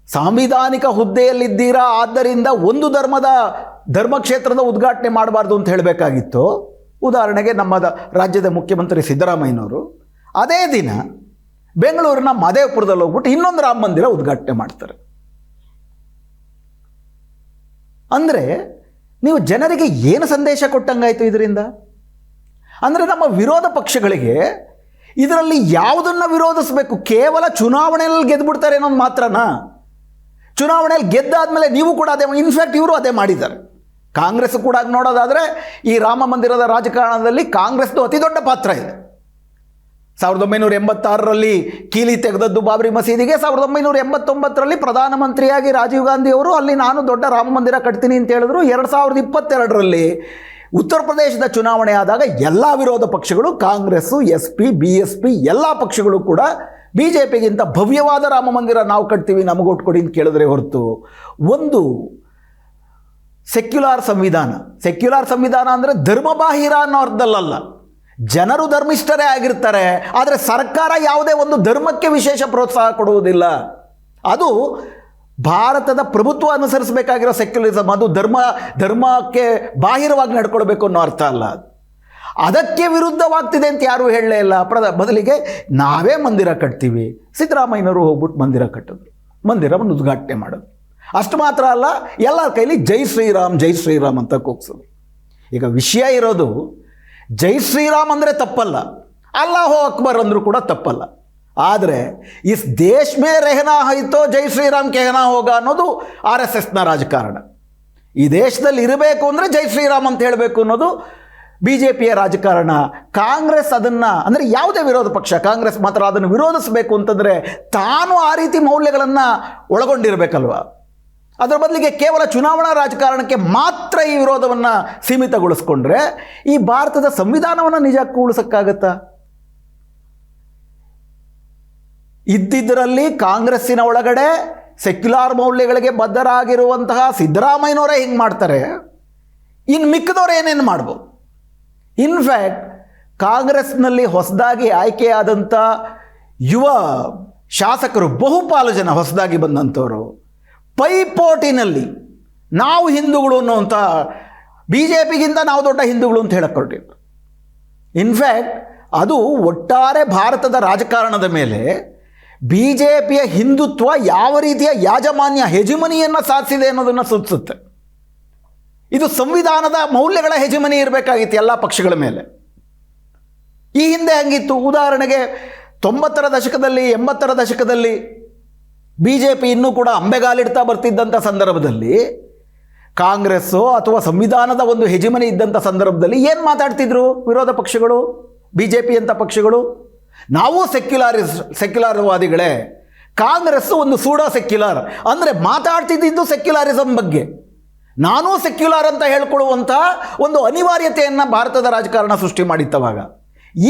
ಸಾಂವಿಧಾನಿಕ ಹುದ್ದೆಯಲ್ಲಿದ್ದೀರಾ ಆದ್ದರಿಂದ ಒಂದು ಧರ್ಮದ ಧರ್ಮಕ್ಷೇತ್ರದ ಉದ್ಘಾಟನೆ ಮಾಡಬಾರ್ದು ಅಂತ ಹೇಳಬೇಕಾಗಿತ್ತು. ಉದಾಹರಣೆಗೆ ನಮ್ಮ ರಾಜ್ಯದ ಮುಖ್ಯಮಂತ್ರಿ ಸಿದ್ದರಾಮಯ್ಯನವರು. ಅದೇ ದಿನ ಬೆಂಗಳೂರಿನ ಮಾದೇವಪುರದಲ್ಲಿ ಹೋಗ್ಬಿಟ್ಟು ಇನ್ನೊಂದು ರಾಮ ಮಂದಿರ ಉದ್ಘಾಟನೆ ಮಾಡ್ತಾರೆ. ಅಂದರೆ ನೀವು ಜನರಿಗೆ ಏನು ಸಂದೇಶ ಕೊಟ್ಟಂಗಾಯಿತು ಇದರಿಂದ? ಅಂದರೆ ನಮ್ಮ ವಿರೋಧ ಪಕ್ಷಗಳಿಗೆ ಇದರಲ್ಲಿ ಯಾವುದನ್ನು ವಿರೋಧಿಸಬೇಕು? ಕೇವಲ ಚುನಾವಣೆಯಲ್ಲಿ ಗೆದ್ದುಬಿಡ್ತಾರೆ ಅನ್ನೋದು ಮಾತ್ರನಾ? ಚುನಾವಣೆಯಲ್ಲಿ ಗೆದ್ದಾದ್ಮೇಲೆ ನೀವು ಕೂಡ ಅದೇ ಇನ್ಫ್ಯಾಕ್ಟ್ ಇವರು ಅದೇ ಮಾಡಿದ್ದಾರೆ. ಕಾಂಗ್ರೆಸ್ ಕೂಡ ನೋಡೋದಾದರೆ ಈ ರಾಮ ಮಂದಿರದ ರಾಜಕಾರಣದಲ್ಲಿ ಕಾಂಗ್ರೆಸ್ದು ಅತಿ ದೊಡ್ಡ ಪಾತ್ರ ಇದೆ. ಸಾವಿರದ ಒಂಬೈನೂರ ಎಂಬತ್ತಾರರಲ್ಲಿ ಕೀಲಿ ತೆಗೆದದ್ದು ಬಾಬ್ರಿ ಮಸೀದಿಗೆ, ಸಾವಿರದ ಒಂಬೈನೂರ ಎಂಬತ್ತೊಂಬತ್ತರಲ್ಲಿ ಪ್ರಧಾನಮಂತ್ರಿಯಾಗಿ ರಾಜೀವ್ ಗಾಂಧಿ ಅವರು, ಅಲ್ಲಿ ನಾನು ದೊಡ್ಡ ರಾಮ ಮಂದಿರ ಕಟ್ತೀನಿ ಅಂತ ಹೇಳಿದ್ರು, ಎರಡು ಸಾವಿರದ ಇಪ್ಪತ್ತೆರಡರಲ್ಲಿ ಉತ್ತರ ಪ್ರದೇಶದ ಚುನಾವಣೆ ಆದಾಗ ಎಲ್ಲ ವಿರೋಧ ಪಕ್ಷಗಳು Congress S P B S P ಎಲ್ಲ ಪಕ್ಷಗಳು ಕೂಡ ಬಿ ಜೆ ಪಿಗಿಂತ ಭವ್ಯವಾದ ರಾಮ ಮಂದಿರ ನಾವು ಕಟ್ತೀವಿ ನಮಗೊಟ್ಟು ಕೊಡಿ ಅಂತ ಕೇಳಿದ್ರೆ ಹೊರತು. ಒಂದು ಸೆಕ್ಯುಲಾರ್ ಸಂವಿಧಾನ. ಸೆಕ್ಯುಲಾರ್ ಸಂವಿಧಾನ ಅಂದರೆ ಧರ್ಮಬಾಹಿರ ಅನ್ನೋ ಅರ್ಥದಲ್ಲ ಜನರು ಧರ್ಮಿಷ್ಠರೇ ಆಗಿರ್ತಾರೆ, ಆದರೆ ಸರ್ಕಾರ ಯಾವುದೇ ಒಂದು ಧರ್ಮಕ್ಕೆ ವಿಶೇಷ ಪ್ರೋತ್ಸಾಹ ಕೊಡುವುದಿಲ್ಲ. ಅದು ಭಾರತದ ಪ್ರಭುತ್ವ ಅನುಸರಿಸಬೇಕಾಗಿರೋ ಸೆಕ್ಯುಲರಿಸಮ್ ಅದು ಧರ್ಮ, ಧರ್ಮಕ್ಕೆ ಬಾಹಿರವಾಗಿ ನಡ್ಕೊಳ್ಬೇಕು ಅನ್ನೋ ಅರ್ಥ ಅಲ್ಲ ಅದು. ಅದಕ್ಕೆ ವಿರುದ್ಧವಾಗ್ತಿದೆ ಅಂತ ಯಾರೂ ಹೇಳಲೇ ಇಲ್ಲ. ಪ್ರದ, ಬದಲಿಗೆ ನಾವೇ ಮಂದಿರ ಕಟ್ತೀವಿ. ಸಿದ್ದರಾಮಯ್ಯನವರು ಹೋಗ್ಬಿಟ್ಟು ಮಂದಿರ ಕಟ್ಟಿದ್ರು ಮಂದಿರವನ್ನು ಉದ್ಘಾಟನೆ ಮಾಡೋದು. ಅಷ್ಟು ಮಾತ್ರ ಅಲ್ಲ ಎಲ್ಲರ ಕೈಲಿ ಜೈ ಶ್ರೀರಾಮ್ ಜೈ ಶ್ರೀರಾಮ್ ಅಂತ ಕೂಗ್ಸೋದು. ಈಗ ವಿಷಯ ಇರೋದು, ಜೈ ಶ್ರೀರಾಮ್ ಅಂದರೆ ತಪ್ಪಲ್ಲ. ಅಲ್ಲಾಹೋ ಅಕ್ಬರ್ ಅಂದರೂ ಕೂಡ ತಪ್ಪಲ್ಲ. ಆದರೆ ಇಸ್ ದೇಶ್ ಮೇ ರೆಹನಾ ಹೋಯ್ತೋ ಜೈ ಶ್ರೀರಾಮ್ ಕೆಹನಾ ಹೋಗ ಅನ್ನೋದು ಆರ್ ಎಸ್ ಎಸ್ನ ರಾಜಕಾರಣ. ಈ ದೇಶದಲ್ಲಿ ಇರಬೇಕು ಅಂದರೆ ಜೈ ಶ್ರೀರಾಮ್ ಅಂತ ಹೇಳಬೇಕು ಅನ್ನೋದು ಬಿ ಜೆ ಪಿಯ ರಾಜಕಾರಣ. ಕಾಂಗ್ರೆಸ್ ಅದನ್ನು ಅಂದರೆ ಯಾವುದೇ ವಿರೋಧ ಪಕ್ಷ, ಕಾಂಗ್ರೆಸ್ ಮಾತ್ರ ಅದನ್ನು ವಿರೋಧಿಸಬೇಕು ಅಂತಂದರೆ ತಾನು ಆ ರೀತಿ ಮೌಲ್ಯಗಳನ್ನು ಒಳಗೊಂಡಿರಬೇಕಲ್ವ? ಅದರ ಬದಲಿಗೆ ಕೇವಲ ಚುನಾವಣಾ ರಾಜಕಾರಣಕ್ಕೆ ಮಾತ್ರ ಈ ವಿರೋಧವನ್ನು ಸೀಮಿತಗೊಳಿಸ್ಕೊಂಡ್ರೆ ಈ ಭಾರತದ ಸಂವಿಧಾನವನ್ನು ನಿಜಕ್ಕೂ ಉಳಿಸೋಕ್ಕಾಗತ್ತಾ ಇದ್ದಿದ್ದರಲ್ಲಿ ಕಾಂಗ್ರೆಸ್ಸಿನ ಒಳಗಡೆ ಸೆಕ್ಯುಲಾರ್ ಮೌಲ್ಯಗಳಿಗೆ ಬದ್ಧರಾಗಿರುವಂತಹ ಸಿದ್ದರಾಮಯ್ಯನವರೇ ಹಿಂಗೆ ಮಾಡ್ತಾರೆ. ಇನ್ನು ಮಿಕ್ಕದವ್ರು ಏನೇನು ಮಾಡ್ಬೋದು? ಇನ್ಫ್ಯಾಕ್ಟ್ ಕಾಂಗ್ರೆಸ್ನಲ್ಲಿ ಹೊಸದಾಗಿ ಆಯ್ಕೆಯಾದಂಥ ಯುವ ಶಾಸಕರು ಬಹುಪಾಲು ಜನ ಹೊಸದಾಗಿ ಬಂದಂಥವರು. ಪೈಪೋಟಿನಲ್ಲಿ ನಾವು ಹಿಂದೂಗಳು ಅನ್ನುವಂಥ ಬಿ ಜೆ ಪಿಗಿಂತ ನಾವು ದೊಡ್ಡ ಹಿಂದೂಗಳು ಅಂತ ಹೇಳಕ್ಕೆ ಹೊರಟಿದ್ರು ಇನ್ಫ್ಯಾಕ್ಟ್ ಅದು ಒಟ್ಟಾರೆ ಭಾರತದ ರಾಜಕಾರಣದ ಮೇಲೆ ಬಿ ಜೆ ಪಿಯ ಹಿಂದುತ್ವ ಯಾವ ರೀತಿಯ ಯಾಜಮಾನ್ಯ ಹೆಜುಮನಿಯನ್ನು ಸಾಧಿಸಿದೆ ಅನ್ನೋದನ್ನು ಸೂಚಿಸುತ್ತೆ. ಇದು ಸಂವಿಧಾನದ ಮೌಲ್ಯಗಳ ಹೆಜಮನಿ ಇರಬೇಕಾಗಿತ್ತು ಎಲ್ಲ ಪಕ್ಷಗಳ ಮೇಲೆ. ಈ ಹಿಂದೆ ಹಂಗಿತ್ತು. ಉದಾಹರಣೆಗೆ ತೊಂಬತ್ತರ ದಶಕದಲ್ಲಿ, ಎಂಬತ್ತರ ದಶಕದಲ್ಲಿ ಬಿ ಜೆ ಪಿ ಇನ್ನೂ ಕೂಡ ಅಂಬೆಗಾಲಿಡ್ತಾ ಬರ್ತಿದ್ದಂಥ ಸಂದರ್ಭದಲ್ಲಿ ಕಾಂಗ್ರೆಸ್ಸು ಅಥವಾ ಸಂವಿಧಾನದ ಒಂದು ಹೆಜಿಮನಿ ಇದ್ದಂಥ ಸಂದರ್ಭದಲ್ಲಿ ಏನು ಮಾತಾಡ್ತಿದ್ರು ವಿರೋಧ ಪಕ್ಷಗಳು ಬಿ ಜೆ ಪಿ ಅಂತ ಪಕ್ಷಗಳು? ನಾವು ಸೆಕ್ಯುಲಾರಿಸ್ ಸೆಕ್ಯುಲಾರ್ವಾದಿಗಳೇ ಕಾಂಗ್ರೆಸ್ಸು ಒಂದು ಸೂಡೋ ಸೆಕ್ಯುಲರ್ ಅಂದರೆ ಮಾತಾಡ್ತಿದ್ದಿದ್ದು ಸೆಕ್ಯುಲಾರಿಸಮ್ ಬಗ್ಗೆ. ನಾನೂ ಸೆಕ್ಯುಲಾರ್ ಅಂತ ಹೇಳ್ಕೊಳ್ಳುವಂಥ ಒಂದು ಅನಿವಾರ್ಯತೆಯನ್ನು ಭಾರತದ ರಾಜಕಾರಣ ಸೃಷ್ಟಿ ಮಾಡಿತ್ತವಾಗ.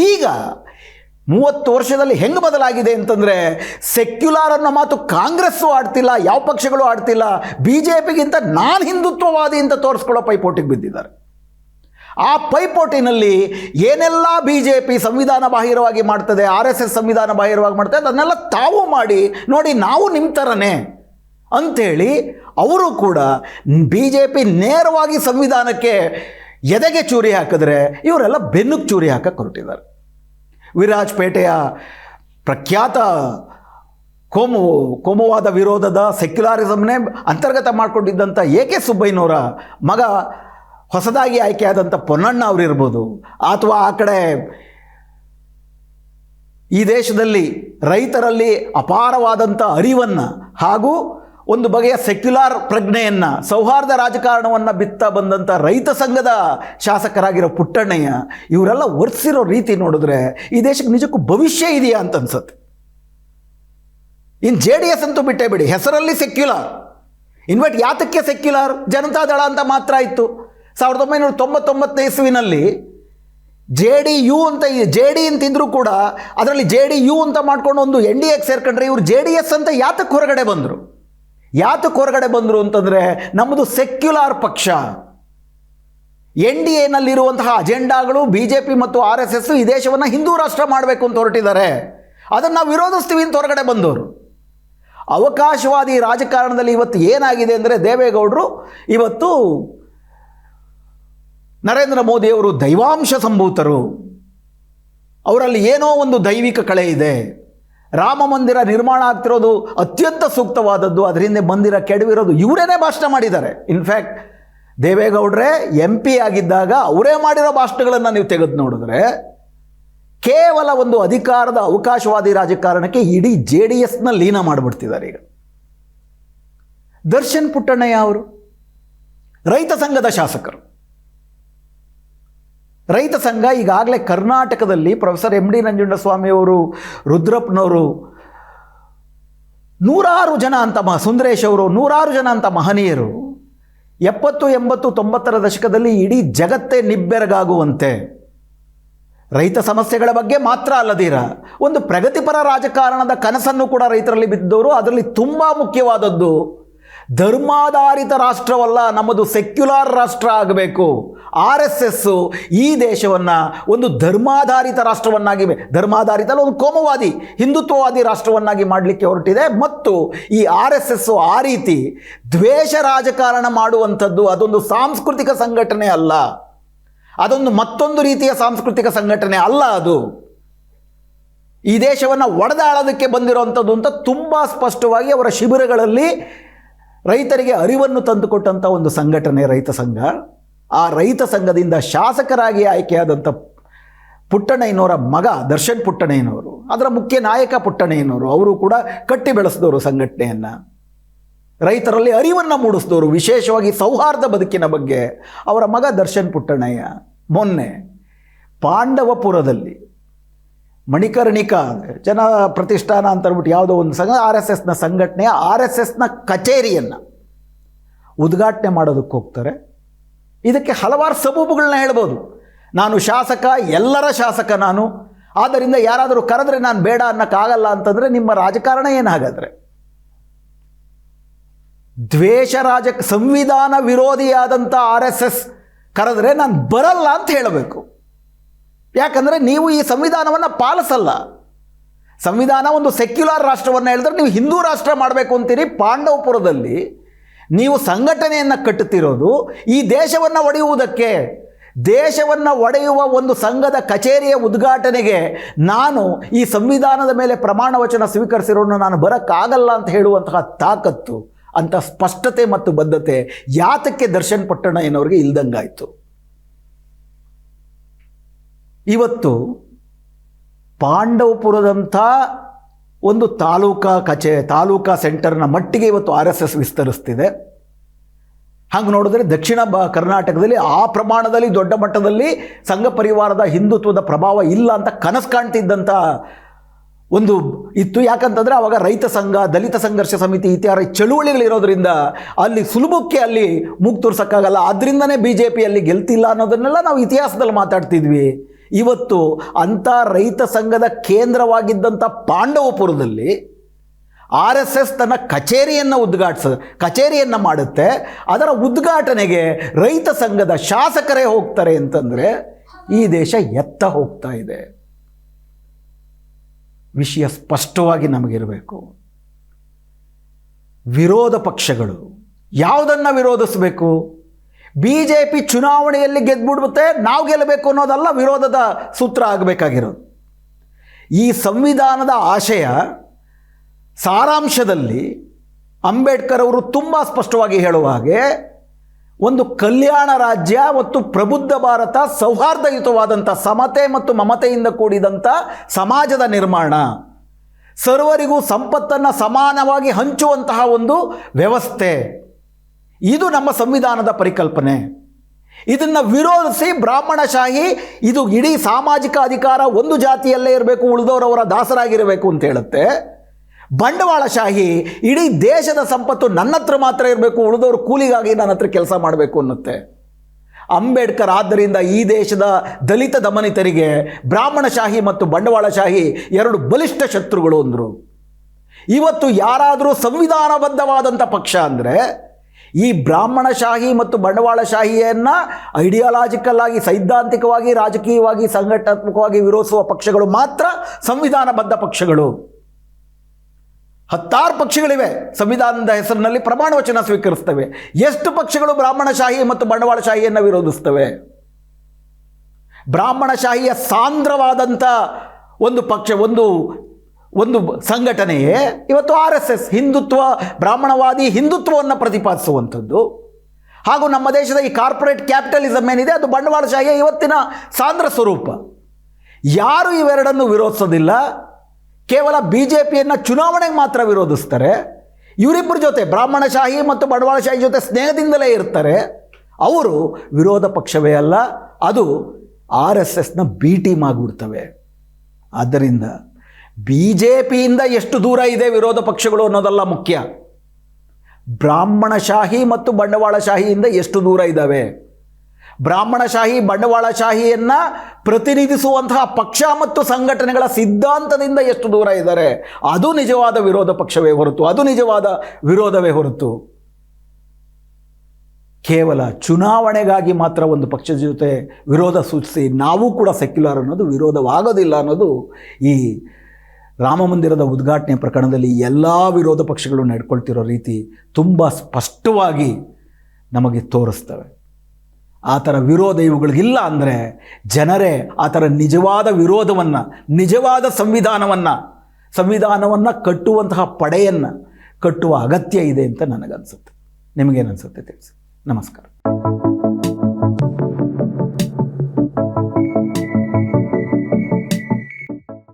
ಈಗ ಮೂವತ್ತು ವರ್ಷದಲ್ಲಿ ಹೆಂಗೆ ಬದಲಾಗಿದೆ ಅಂತಂದರೆ ಸೆಕ್ಯುಲಾರ್ ಅನ್ನೋ ಮಾತು ಕಾಂಗ್ರೆಸ್ಸು ಆಡ್ತಿಲ್ಲ, ಯಾವ ಪಕ್ಷಗಳು ಆಡ್ತಿಲ್ಲ ಬಿ ಜೆ ಪಿಗಿಂತ ನಾನು ಹಿಂದುತ್ವವಾದಿ ಅಂತ ತೋರಿಸ್ಕೊಳ್ಳೋ ಪೈಪೋಟಿಗೆ ಬಿದ್ದಿದ್ದಾರೆ. ಆ ಪೈಪೋಟಿನಲ್ಲಿ ಏನೆಲ್ಲ ಬಿ ಜೆ ಪಿ ಸಂವಿಧಾನ ಬಾಹಿರವಾಗಿ ಮಾಡ್ತದೆ, ಆರ್ ಎಸ್ ಎಸ್ ಸಂವಿಧಾನ ಬಾಹಿರವಾಗಿ ಮಾಡ್ತದೆ, ಅದನ್ನೆಲ್ಲ ತಾವು ಮಾಡಿ, ನೋಡಿ ನಾವು ನಿಮ್ಮ ಥರನೇ ಅಂಥೇಳಿ ಅವರು ಕೂಡ ಬಿ ಜೆ ಪಿ ನೇರವಾಗಿ ಸಂವಿಧಾನಕ್ಕೆ ಎದೆಗೆ ಚೂರಿ ಹಾಕಿದ್ರೆ ಇವರೆಲ್ಲ ಬೆನ್ನುಗೆ ಚೂರಿ ಹಾಕಕ್ಕೆ ಹೊರಟಿದ್ದಾರೆ. ವಿರಾಜಪೇಟೆಯ ಪ್ರಖ್ಯಾತ ಕೋಮು, ಕೋಮುವಾದ ವಿರೋಧದ ಸೆಕ್ಯುಲಾರಿಸಮ್ನೇ ಅಂತರ್ಗತ ಮಾಡಿಕೊಂಡಿದ್ದಂಥ ಎ ಕೆ ಸುಬ್ಬಯ್ಯನವರ ಮಗ ಹೊಸದಾಗಿ ಆಯ್ಕೆಯಾದಂಥ ಪೊನ್ನಣ್ಣ ಅವರಿರ್ಬೋದು, ಅಥವಾ ಆ ಕಡೆ ಈ ದೇಶದಲ್ಲಿ ರೈತರಲ್ಲಿ ಅಪಾರವಾದಂಥ ಅರಿವನ್ನು ಹಾಗೂ ಒಂದು ಬಗೆಯ ಸೆಕ್ಯುಲಾರ್ ಪ್ರಜ್ಞೆಯನ್ನು, ಸೌಹಾರ್ದ ರಾಜಕಾರಣವನ್ನು ಬಿತ್ತ ಬಂದಂಥ ರೈತ ಸಂಘದ ಶಾಸಕರಾಗಿರೋ ಪುಟ್ಟಣ್ಣಯ್ಯ, ಇವರೆಲ್ಲ ಒರೆಸಿರೋ ರೀತಿ ನೋಡಿದ್ರೆ ಈ ದೇಶಕ್ಕೆ ನಿಜಕ್ಕೂ ಭವಿಷ್ಯ ಇದೆಯಾ ಅಂತ ಅನ್ಸುತ್ತೆ. ಇನ್ನು ಜೆ ಡಿ ಎಸ್ ಅಂತೂ ಬಿಟ್ಟೇ ಬಿಡಿ, ಹೆಸರಲ್ಲಿ ಸೆಕ್ಯುಲಾರ್ ಇನ್ವಟ್ ಯಾತಕ್ಕೆ ಸೆಕ್ಯುಲಾರ್ ಜನತಾದಳ ಅಂತ ಮಾತ್ರ ಇತ್ತು. ಸಾವಿರದ ಒಂಬೈನೂರ ತೊಂಬತ್ತೊಂಬತ್ತನೇ ಇಸುವಿನಲ್ಲಿ ಜೆ ಡಿ ಯು ಅಂತ ಜೆ ಡಿ ಅಂತಿದ್ರು ಕೂಡ ಅದರಲ್ಲಿ ಜೆ ಡಿ ಯು ಅಂತ ಮಾಡ್ಕೊಂಡು ಒಂದು ಎನ್ ಡಿ ಎಗೆ ಸೇರ್ಕೊಂಡ್ರೆ ಇವರು ಜೆ ಡಿ ಎಸ್ ಅಂತ ಯಾತಕ್ಕೆ ಹೊರಗಡೆ ಬಂದರು? ಯಾತಕ್ಕೆ ಹೊರಗಡೆ ಬಂದರು ಅಂತಂದರೆ ನಮ್ಮದು ಸೆಕ್ಯುಲಾರ್ ಪಕ್ಷ. ಎನ್ ಡಿ ಎನಲ್ಲಿರುವಂತಹ ಅಜೆಂಡಾಗಳು ಬಿ ಜೆ ಪಿ ಮತ್ತು ಆರ್ ಎಸ್ ಎಸ್ ಈ ದೇಶವನ್ನು ಹಿಂದೂ ರಾಷ್ಟ್ರ ಮಾಡಬೇಕು ಅಂತ ಹೊರಟಿದ್ದಾರೆ. ಅದನ್ನು ನಾವು ವಿರೋಧಿಸ್ತೀವಿ ಅಂತ ಹೊರಗಡೆ ಬಂದವರು. ಅವಕಾಶವಾದಿ ರಾಜಕಾರಣದಲ್ಲಿ ಇವತ್ತು ಏನಾಗಿದೆ ಅಂದರೆ ದೇವೇಗೌಡರು ಇವತ್ತು ನರೇಂದ್ರ ಮೋದಿಯವರು ದೈವಾಂಶ ಸಂಭೂತರು. ಅವರಲ್ಲಿ ಏನೋ ಒಂದು ದೈವಿಕ ಕಳೆ ಇದೆ. ರಾಮ ಮಂದಿರ ನಿರ್ಮಾಣ ಆಗ್ತಿರೋದು ಅತ್ಯಂತ ಸೂಕ್ತವಾದದ್ದು. ಅದರಿಂದ ಮಂದಿರ ಕೆಡವಿರೋದು ಇವರೇನೇ ಭಾಷಣ ಮಾಡಿದ್ದಾರೆ. ಇನ್ಫ್ಯಾಕ್ಟ್ ದೇವೇಗೌಡರೇ ಎಂ ಪಿ ಆಗಿದ್ದಾಗ ಅವರೇ ಮಾಡಿರೋ ಭಾಷಣಗಳನ್ನು ನೀವು ತೆಗೆದು ನೋಡಿದ್ರೆ ಕೇವಲ ಒಂದು ಅಧಿಕಾರದ ಅವಕಾಶವಾದಿ ರಾಜಕಾರಣಕ್ಕೆ ಇಡೀ ಜೆ ಡಿ ಎಸ್ನ ಲೀನ ಮಾಡಿಬಿಡ್ತಿದ್ದಾರೆ ಈಗ. ದರ್ಶನ್ ಪುಟ್ಟಣ್ಣಯ್ಯ ಅವರು, ರೈತ ಸಂಘದ ಶಾಸಕರು. ರೈತ ಸಂಘ ಈಗಾಗಲೇ ಕರ್ನಾಟಕದಲ್ಲಿ ಪ್ರೊಫೆಸರ್ ಎಂ ಡಿ ನಂಜುಂಡಸ್ವಾಮಿಯವರು ರುದ್ರಪ್ಪನವರು, ನೂರಾರು ಜನ ಅಂತ ಮ, ಸುಂದರೇಶ್ ಅವರು, ನೂರಾರು ಜನ ಅಂತ ಮಹನೀಯರು, ಎಪ್ಪತ್ತು, ಎಂಬತ್ತು, ತೊಂಬತ್ತರ ದಶಕದಲ್ಲಿ ಇಡೀ ಜಗತ್ತೇ ನಿಬ್ಬೆರಗಾಗುವಂತೆ. ರೈತ ಸಮಸ್ಯೆಗಳ ಬಗ್ಗೆ ಮಾತ್ರ ಅಲ್ಲದಿರ, ಒಂದು ಪ್ರಗತಿಪರ ರಾಜಕಾರಣದ ಕನಸನ್ನು ಕೂಡ ರೈತರಲ್ಲಿ ಬಿದ್ದವರು, ಅದರಲ್ಲಿ ತುಂಬ ಮುಖ್ಯವಾದದ್ದು ಧರ್ಮಾಧಾರಿತ ರಾಷ್ಟ್ರವಲ್ಲ ನಮ್ಮದು ಸೆಕ್ಯುಲಾರ್ ರಾಷ್ಟ್ರ ಆಗಬೇಕು. ಆರ್ ಎಸ್ ಎಸ್ಸು ಈ ದೇಶವನ್ನು ಒಂದು ಧರ್ಮಾಧಾರಿತ ರಾಷ್ಟ್ರವನ್ನಾಗಿ ಧರ್ಮಾಧಾರಿತ ಅಲ್ಲ, ಒಂದು ಕೋಮವಾದಿ ಹಿಂದುತ್ವವಾದಿ ರಾಷ್ಟ್ರವನ್ನಾಗಿ ಮಾಡಲಿಕ್ಕೆ ಹೊರಟಿದೆ. ಮತ್ತು ಈ ಆರ್ ಎಸ್ ಎಸ್ಸು ಆ ರೀತಿ ದ್ವೇಷ ರಾಜಕಾರಣ ಮಾಡುವಂಥದ್ದು ಅದೊಂದು ಸಾಂಸ್ಕೃತಿಕ ಸಂಘಟನೆ ಅಲ್ಲ. ಅದೊಂದು ಮತ್ತೊಂದು ರೀತಿಯ ಸಾಂಸ್ಕೃತಿಕ ಸಂಘಟನೆ ಅಲ್ಲ ಅದು. ಈ ದೇಶವನ್ನು ಒಡೆದಾಳೋದಕ್ಕೆ ಬಂದಿರುವಂಥದ್ದು ಅಂತ ತುಂಬ ಸ್ಪಷ್ಟವಾಗಿ ಅವರ ಶಿಬಿರಗಳಲ್ಲಿ ರೈತರಿಗೆ ಅರಿವನ್ನು ತಂದುಕೊಟ್ಟಂಥ ಒಂದು ಸಂಘಟನೆ ರೈತ ಸಂಘ. ಆ ರೈತ ಸಂಘದಿಂದ ಶಾಸಕರಾಗಿ ಆಯ್ಕೆಯಾದಂಥ ಪುಟ್ಟಣ್ಣಯ್ಯನವರ ಮಗ ದರ್ಶನ್ ಪುಟ್ಟಣ್ಣಯ್ಯನವರು ಅದರ ಮುಖ್ಯ ನಾಯಕ ಪುಟ್ಟಣ್ಣಯ್ಯನವರು ಅವರು ಕೂಡ ಕಟ್ಟಿ ಬೆಳೆಸಿದವರು ಸಂಘಟನೆಯನ್ನು. ರೈತರಲ್ಲಿ ಅರಿವನ್ನು ಮೂಡಿಸಿದವರು, ವಿಶೇಷವಾಗಿ ಸೌಹಾರ್ದ ಬದುಕಿನ ಬಗ್ಗೆ ಅವರ ಮಗ ದರ್ಶನ್ ಪುಟ್ಟಣ್ಣಯ್ಯ ಮೊನ್ನೆ ಪಾಂಡವಪುರದಲ್ಲಿ ಮಣಿಕರ್ಣಿಕಾ, ಜನ ಪ್ರತಿಷ್ಠಾನ ಅಂತ ಅಂದ್ಬಿಟ್ಟು ಯಾವುದೋ ಒಂದು ಸಂಘ, ಆರ್ ಎಸ್ ಎಸ್ನ ಸಂಘಟನೆಯ ಆರ್ ಎಸ್ ಎಸ್ನ ಕಚೇರಿಯನ್ನು ಉದ್ಘಾಟನೆ ಮಾಡೋದಕ್ಕೆ ಹೋಗ್ತಾರೆ. ಇದಕ್ಕೆ ಹಲವಾರು ಸಬೂಬುಗಳನ್ನ ಹೇಳ್ಬೋದು. ನಾನು ಶಾಸಕ, ಎಲ್ಲರ ಶಾಸಕ ನಾನು. ಆದ್ದರಿಂದ ಯಾರಾದರೂ ಕರೆದ್ರೆ ನಾನು ಬೇಡ ಅನ್ನೋಕ್ಕಾಗಲ್ಲ ಅಂತಂದರೆ ನಿಮ್ಮ ರಾಜಕಾರಣ ಏನಾಗಾದ್ರೆ? ದ್ವೇಷ ರಾಜ ಸಂವಿಧಾನ ವಿರೋಧಿಯಾದಂಥ ಆರ್ ಎಸ್ ಎಸ್ ಕರೆದ್ರೆ ನಾನು ಬರಲ್ಲ ಅಂತ ಹೇಳಬೇಕು. ಯಾಕಂದರೆ ನೀವು ಈ ಸಂವಿಧಾನವನ್ನು ಪಾಲಿಸಲ್ಲ. ಸಂವಿಧಾನ ಒಂದು ಸೆಕ್ಯುಲರ್ ರಾಷ್ಟ್ರವನ್ನು ಹೇಳಿದ್ರೆ ನೀವು ಹಿಂದೂ ರಾಷ್ಟ್ರ ಮಾಡಬೇಕು ಅಂತೀರಿ ಪಾಂಡವಪುರದಲ್ಲಿ. ನೀವು ಸಂಘಟನೆಯನ್ನು ಕಟ್ಟುತ್ತಿರೋದು ಈ ದೇಶವನ್ನು ಒಡೆಯುವುದಕ್ಕೆ. ದೇಶವನ್ನು ಒಡೆಯುವ ಒಂದು ಸಂಘದ ಕಚೇರಿಯ ಉದ್ಘಾಟನೆಗೆ ನಾನು ಈ ಸಂವಿಧಾನದ ಮೇಲೆ ಪ್ರಮಾಣ ವಚನ ಸ್ವೀಕರಿಸಿರೋನು ನಾನು ಬರೋಕ್ಕಾಗಲ್ಲ ಅಂತ ಹೇಳುವಂತಹ ತಾಕತ್ತು, ಅಂತ ಸ್ಪಷ್ಟತೆ ಮತ್ತು ಬದ್ಧತೆ ಯಾತಕ್ಕೆ ದರ್ಶನ್ ಪಟ್ಟಣ ಎನ್ನುವರಿಗೆ ಇಲ್ದಂಗಾಯಿತು. ಇವತ್ತು ಪಾಂಡವಪುರದಂಥ ಒಂದು ತಾಲೂಕಾ ಕಚೇ, ತಾಲೂಕಾ ಸೆಂಟರ್ನ ಮಟ್ಟಿಗೆ ಇವತ್ತು ಆರ್ ಎಸ್ ಎಸ್ ವಿಸ್ತರಿಸ್ತಿದೆ. ಹಾಗೆ ನೋಡಿದ್ರೆ ದಕ್ಷಿಣ ಬ, ಕರ್ನಾಟಕದಲ್ಲಿ ಆ ಪ್ರಮಾಣದಲ್ಲಿ, ದೊಡ್ಡ ಮಟ್ಟದಲ್ಲಿ ಸಂಘ ಪರಿವಾರದ ಹಿಂದುತ್ವದ ಪ್ರಭಾವ ಇಲ್ಲ ಅಂತ ಕನಸು ಕಾಣ್ತಿದ್ದಂಥ ಒಂದು ಇತ್ತು. ಯಾಕಂತಂದರೆ ಆವಾಗ ರೈತ ಸಂಘ, ದಲಿತ ಸಂಘರ್ಷ ಸಮಿತಿ ಇತ್ಯಾದಿ ಚಳುವಳಿಗಳಿರೋದ್ರಿಂದ ಅಲ್ಲಿ ಸುಲಭಕ್ಕೆ ಅಲ್ಲಿ ಮೂಗು ತೋರ್ಸೋಕ್ಕಾಗಲ್ಲ. ಅದರಿಂದನೇ ಬಿ ಜೆ ಪಿಯಲ್ಲಿ ಗೆಲ್ತಿಲ್ಲ ಅನ್ನೋದನ್ನೆಲ್ಲ ನಾವು ಇತಿಹಾಸದಲ್ಲಿ ಮಾತಾಡ್ತಿದ್ವಿ. ಇವತ್ತು ಅಂಥ ರೈತ ಸಂಘದ ಕೇಂದ್ರವಾಗಿದ್ದಂಥ ಪಾಂಡವಪುರದಲ್ಲಿ ಆರ್ ಎಸ್ ಎಸ್ ತನ್ನ ಕಚೇರಿಯನ್ನು ಉದ್ಘಾಟಿಸ, ಕಚೇರಿಯನ್ನು ಮಾಡುತ್ತೆ. ಅದರ ಉದ್ಘಾಟನೆಗೆ ರೈತ ಸಂಘದ ಶಾಸಕರೇ ಹೋಗ್ತಾರೆ ಅಂತಂದರೆ ಈ ದೇಶ ಎತ್ತ ಹೋಗ್ತಾ ಇದೆ. ವಿಷಯ ಸ್ಪಷ್ಟವಾಗಿ ನಮಗಿರಬೇಕು. ವಿರೋಧ ಪಕ್ಷಗಳು ಯಾವುದನ್ನು ವಿರೋಧಿಸಬೇಕು? ಬಿ ಜೆ ಪಿ ಚುನಾವಣೆಯಲ್ಲಿ ಗೆದ್ದುಬಿಡುತ್ತೆ ನಾವು ಗೆಲ್ಲಬೇಕು ಅನ್ನೋದಲ್ಲ ವಿರೋಧದ ಸೂತ್ರ ಆಗಬೇಕಾಗಿರೋದು. ಈ ಸಂವಿಧಾನದ ಆಶಯ ಸಾರಾಂಶದಲ್ಲಿ ಅಂಬೇಡ್ಕರ್ ಅವರು ತುಂಬ ಸ್ಪಷ್ಟವಾಗಿ ಹೇಳುವ ಹಾಗೆ, ಒಂದು ಕಲ್ಯಾಣ ರಾಜ್ಯ ಮತ್ತು ಪ್ರಬುದ್ಧ ಭಾರತ ಸೌಹಾರ್ದಯುತವಾದಂಥ ಸಮತೆ ಮತ್ತು ಮಮತೆಯಿಂದ ಕೂಡಿದಂಥ ಸಮಾಜದ ನಿರ್ಮಾಣ, ಸರ್ವರಿಗೂ ಸಂಪತ್ತನ್ನು ಸಮಾನವಾಗಿ ಹಂಚುವಂತಹ ಒಂದು ವ್ಯವಸ್ಥೆ. ಇದು ನಮ್ಮ ಸಂವಿಧಾನದ ಪರಿಕಲ್ಪನೆ. ಇದನ್ನು ವಿರೋಧಿಸಿ ಬ್ರಾಹ್ಮಣಶಾಹಿ, ಇದು ಇಡೀ ಸಾಮಾಜಿಕ ಅಧಿಕಾರ ಒಂದು ಜಾತಿಯಲ್ಲೇ ಇರಬೇಕು ಉಳಿದವರವರ ದಾಸರಾಗಿರಬೇಕು ಅಂತ ಹೇಳುತ್ತೆ. ಬಂಡವಾಳಶಾಹಿ, ಇಡೀ ದೇಶದ ಸಂಪತ್ತು ನನ್ನ ಹತ್ರ ಮಾತ್ರ ಇರಬೇಕು, ಉಳಿದವರು ಕೂಲಿಗಾಗಿ ನನ್ನ ಹತ್ರ ಕೆಲಸ ಮಾಡಬೇಕು ಅನ್ನುತ್ತೆ. ಅಂಬೇಡ್ಕರ್ ಆದ್ದರಿಂದ ಈ ದೇಶದ ದಲಿತ ದಮನಿತರಿಗೆ ಬ್ರಾಹ್ಮಣಶಾಹಿ ಮತ್ತು ಬಂಡವಾಳಶಾಹಿ ಎರಡು ಬಲಿಷ್ಠ ಶತ್ರುಗಳು ಅಂದರು. ಇವತ್ತು ಯಾರಾದರೂ ಸಂವಿಧಾನಬದ್ಧವಾದಂಥ ಪಕ್ಷ ಅಂದರೆ ಈ ಬ್ರಾಹ್ಮಣಶಾಹಿ ಮತ್ತು ಬಂಡವಾಳಶಾಹಿಯನ್ನು ಐಡಿಯಾಲಾಜಿಕಲ್ ಆಗಿ, ಸೈದ್ಧಾಂತಿಕವಾಗಿ, ರಾಜಕೀಯವಾಗಿ, ಸಂಘಟನಾತ್ಮಕವಾಗಿ ವಿರೋಧಿಸುವ ಪಕ್ಷಗಳು ಮಾತ್ರ ಸಂವಿಧಾನಬದ್ಧ ಪಕ್ಷಗಳು. ಹತ್ತಾರು ಪಕ್ಷಗಳಿವೆ. ಸಂವಿಧಾನದ ಹೆಸರಿನಲ್ಲಿ ಪ್ರಮಾಣ ವಚನ ಸ್ವೀಕರಿಸ್ತವೆ. ಎಷ್ಟು ಪಕ್ಷಗಳು ಬ್ರಾಹ್ಮಣಶಾಹಿ ಮತ್ತು ಬಂಡವಾಳಶಾಹಿಯನ್ನು ವಿರೋಧಿಸ್ತವೆ? ಬ್ರಾಹ್ಮಣಶಾಹಿಯ ಸಾಂದ್ರವಾದಂಥ ಒಂದು ಪಕ್ಷ, ಒಂದು ಒಂದು ಸಂಘಟನೆಯೇ ಇವತ್ತು ಆರ್ ಎಸ್ ಎಸ್ ಹಿಂದುತ್ವ, ಬ್ರಾಹ್ಮಣವಾದಿ ಹಿಂದುತ್ವವನ್ನು ಪ್ರತಿಪಾದಿಸುವಂಥದ್ದು. ಹಾಗೂ ನಮ್ಮ ದೇಶದ ಈ ಕಾರ್ಪೊರೇಟ್ ಕ್ಯಾಪಿಟಲಿಸಮ್ ಏನಿದೆ, ಅದು ಬಂಡವಾಳಶಾಹಿಯ ಇವತ್ತಿನ ಸಾಂದ್ರ ಸ್ವರೂಪ. ಯಾರು ಇವೆರಡನ್ನು ವಿರೋಧಿಸೋದಿಲ್ಲ? ಕೇವಲ ಬಿ ಜೆ ಪಿಯನ್ನು ಚುನಾವಣೆಗೆ ಮಾತ್ರ ವಿರೋಧಿಸ್ತಾರೆ. ಇವರಿಬ್ಬರ ಜೊತೆ ಬ್ರಾಹ್ಮಣಶಾಹಿ ಮತ್ತು ಬಂಡವಾಳಶಾಹಿ ಜೊತೆ ಸ್ನೇಹದಿಂದಲೇ ಇರ್ತಾರೆ. ಅವರು ವಿರೋಧ ಪಕ್ಷವೇ ಅಲ್ಲ, ಅದು ಆರ್ ಎಸ್ ಎಸ್ನ ಬಿ ಟೀಮ್ ಆಗಿಬಿಡ್ತವೆ. ಆದ್ದರಿಂದ ಬಿ ಜೆ ಪಿಯಿಂದ ಎಷ್ಟು ದೂರ ಇದೆ ವಿರೋಧ ಪಕ್ಷಗಳು ಅನ್ನೋದಲ್ಲ ಮುಖ್ಯ. ಬ್ರಾಹ್ಮಣಶಾಹಿ ಮತ್ತು ಬಂಡವಾಳಶಾಹಿಯಿಂದ ಎಷ್ಟು ದೂರ ಇದ್ದಾವೆ? ಬ್ರಾಹ್ಮಣಶಾಹಿ, ಬಂಡವಾಳಶಾಹಿಯನ್ನು ಪ್ರತಿನಿಧಿಸುವಂತಹ ಪಕ್ಷ ಮತ್ತು ಸಂಘಟನೆಗಳ ಸಿದ್ಧಾಂತದಿಂದ ಎಷ್ಟು ದೂರ ಇದ್ದಾರೆ? ಅದು ನಿಜವಾದ ವಿರೋಧ ಪಕ್ಷವೇ ಹೊರತು, ಅದು ನಿಜವಾದ ವಿರೋಧವೇ ಹೊರತು. ಕೇವಲ ಚುನಾವಣೆಗಾಗಿ ಮಾತ್ರ ಒಂದು ಪಕ್ಷದ ಜೊತೆ ವಿರೋಧ ಸೂಚಿಸಿ, ನಾವು ಕೂಡ ಸೆಕ್ಯುಲರ್ ಅನ್ನೋದು, ವಿರೋಧವಾಗೋದಿಲ್ಲ ಅನ್ನೋದು ಈ ರಾಮ ಮಂದಿರದ ಉದ್ಘಾಟನೆ ಪ್ರಕರಣದಲ್ಲಿ ಎಲ್ಲ ವಿರೋಧ ಪಕ್ಷಗಳು ನಡ್ಕೊಳ್ತಿರೋ ರೀತಿ ತುಂಬ ಸ್ಪಷ್ಟವಾಗಿ ನಮಗೆ ತೋರಿಸ್ತವೆ. ಆ ಥರ ವಿರೋಧ ಇವುಗಳಿಗಿಲ್ಲ ಅಂದರೆ ಜನರೇ ಆ ಥರ ನಿಜವಾದ ವಿರೋಧವನ್ನು, ನಿಜವಾದ ಸಂವಿಧಾನವನ್ನು ಸಂವಿಧಾನವನ್ನು ಕಟ್ಟುವಂತಹ ಪಡೆಯನ್ನು ಕಟ್ಟುವ ಅಗತ್ಯ ಇದೆ ಅಂತ ನನಗನ್ಸುತ್ತೆ. ನಿಮಗೇನನ್ಸುತ್ತೆ ತಿಳಿಸಿ. ನಮಸ್ಕಾರ.